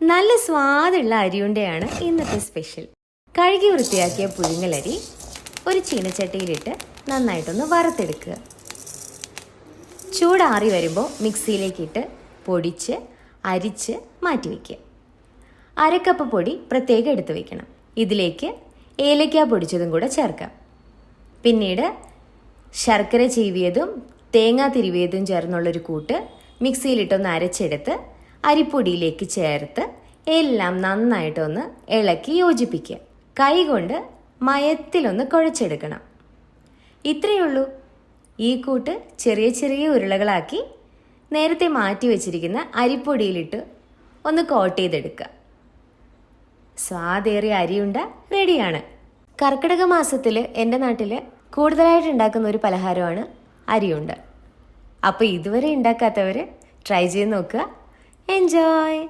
നല്ല സ്വാദുള്ള അരിയുണ്ടയാണ് ഇന്നത്തെ സ്പെഷ്യൽ കഴുകി വൃത്തിയാക്കിയ പുഴുങ്ങലരി ഒരു ചീനച്ചട്ടിയിലിട്ട് നന്നായിട്ടൊന്ന് വറുത്തെടുക്കുക. ചൂടാറി വരുമ്പോൾ മിക്സിയിലേക്കിട്ട് പൊടിച്ച് അരിച്ച് മാറ്റി വയ്ക്കുക അരക്കപ്പ് പൊടി പ്രത്യേകം എടുത്ത് വയ്ക്കണം ഇതിലേക്ക് ഏലക്ക പൊടിച്ചതും കൂടെ ചേർക്കാം. പിന്നീട് ശർക്കര ചീവിയതും തേങ്ങ തിരുവിയതും ചേർന്നുള്ളൊരു കൂട്ട് മിക്സിയിലിട്ടൊന്ന് അരച്ചെടുത്ത് അരിപ്പൊടിയിലേക്ക് ചേർത്ത് എല്ലാം നന്നായിട്ടൊന്ന് ഇളക്കി യോജിപ്പിക്കുക. കൈകൊണ്ട് മയത്തിലൊന്ന് കുഴച്ചെടുക്കണം. ഇത്രയേ ഉള്ളൂ ഈ കൂട്ട് ചെറിയ ചെറിയ ഉരുളകളാക്കി നേരത്തെ മാറ്റി വെച്ചിരിക്കുന്ന അരിപ്പൊടിയിലിട്ട് ഒന്ന് കോട്ട് ചെയ്തെടുക്കുക. സ്വാദേറിയ അരിയുണ്ട റെഡിയാണ്. കർക്കിടക മാസത്തിൽ എന്റെ നാട്ടിൽ കൂടുതലായിട്ട് ഉണ്ടാക്കുന്ന ഒരു പലഹാരമാണ് അരിയുണ്ട. അപ്പോൾ ഇതുവരെ ഉണ്ടാക്കാത്തവർ ട്രൈ ചെയ്ത് നോക്കുക. Enjoy!